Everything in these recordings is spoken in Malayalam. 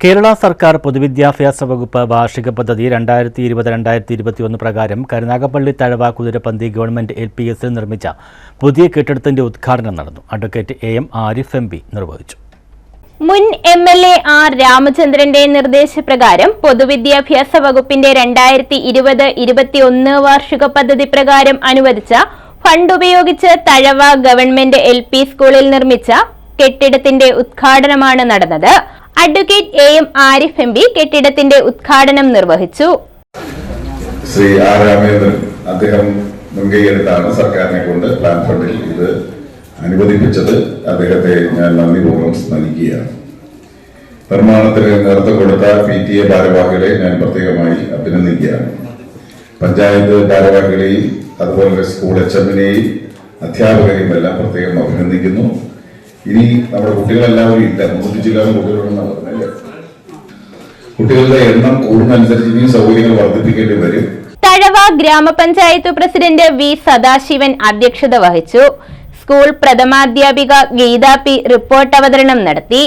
കേരള സർക്കാർ പൊതുവിദ്യാഭ്യാസ വകുപ്പ് വാർഷിക പദ്ധതി രണ്ടായിരത്തി ഇരുപത് രണ്ടായിരത്തി ഇരുപത്തിയൊന്ന് പ്രകാരം Karunagappally Thazhava Kuthirappanthi government L P എസിൽ നിർമ്മിച്ച പുതിയ കെട്ടിടത്തിന്റെ ഉദ്ഘാടനം നടന്നു. Advocate A M Arif M P നിർവഹിച്ചു. മുൻ എം എൽ എ ആർ രാമചന്ദ്രന്റെ നിർദ്ദേശപ്രകാരം പൊതുവിദ്യാഭ്യാസ വകുപ്പിന്റെ രണ്ടായിരത്തി ഇരുപത് ഇരുപത്തിയൊന്ന് വാർഷിക പദ്ധതി പ്രകാരം അനുവദിച്ച ഫണ്ട് ഉപയോഗിച്ച് തഴവ ഗവൺമെന്റ് എൽ പി സ്കൂളിൽ നിർമ്മിച്ച കെട്ടിടത്തിന്റെ ഉദ്ഘാടനമാണ് നടന്നത്. Advocate A M Arif M P കെട്ടിടത്തിന്റെ ഉദ്ഘാടനം നിർവഹിച്ചു. ശ്രീ ആർ രാമേന്ദ്രൻ അദ്ദേഹം മുൻകൈയെടുത്താണ് സർക്കാരിനെ കൊണ്ട് പ്ലാൻ ഫണ്ടിൽ ഇത് അനുവദിപ്പിച്ചത്. അദ്ദേഹത്തെ ഞാൻ നന്ദിപൂർവം സ്മരിക്കുകയാണ്. നിർമ്മാണത്തിന് നേതൃത്വം കൊടുത്ത പി ടി എ ഭാരവാഹികളെ ഞാൻ പ്രത്യേകമായി അഭിനന്ദിക്കുകയാണ്. പഞ്ചായത്ത് ഭാരവാഹികളെയും അതുപോലെ സ്കൂൾ എച്ച് എമ്മിനെയും അധ്യാപകരെയും എല്ലാം പ്രത്യേകം അഭിനന്ദിക്കുന്നു. ഇനി നമ്മുടെ കുട്ടികളെല്ലാവരും ഇല്ല. മൂന്നു ജില്ലകളും കുട്ടികളുണ്ടെന്ന് പറഞ്ഞല്ലേ കുട്ടികളുടെ എണ്ണം കൂടുന്നതനുസരിച്ച് ഇനിയും സൗകര്യങ്ങൾ വർദ്ധിപ്പിക്കേണ്ടി വരും. തഴവ ഗ്രാമപഞ്ചായത്ത് പ്രസിഡന്റ് വി സദാശിവൻ അധ്യക്ഷത വഹിച്ചു. സ്കൂൾ പ്രഥമാധ്യാപിക ഗീത പി റിപ്പോർട്ട് അവതരണം നടത്തി.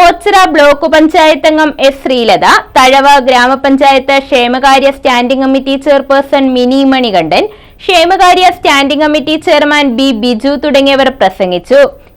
ഓച്ചിറ ബ്ലോക്ക് പഞ്ചായത്ത് അംഗം എസ് ശ്രീലത തഴവ ഗ്രാമപഞ്ചായത്ത് ക്ഷേമകാര്യ standing committee chairperson Mini Manikandan ക്ഷേമകാര്യ standing committee chairman B Biju തുടങ്ങിയവർ പ്രസംഗിച്ചു.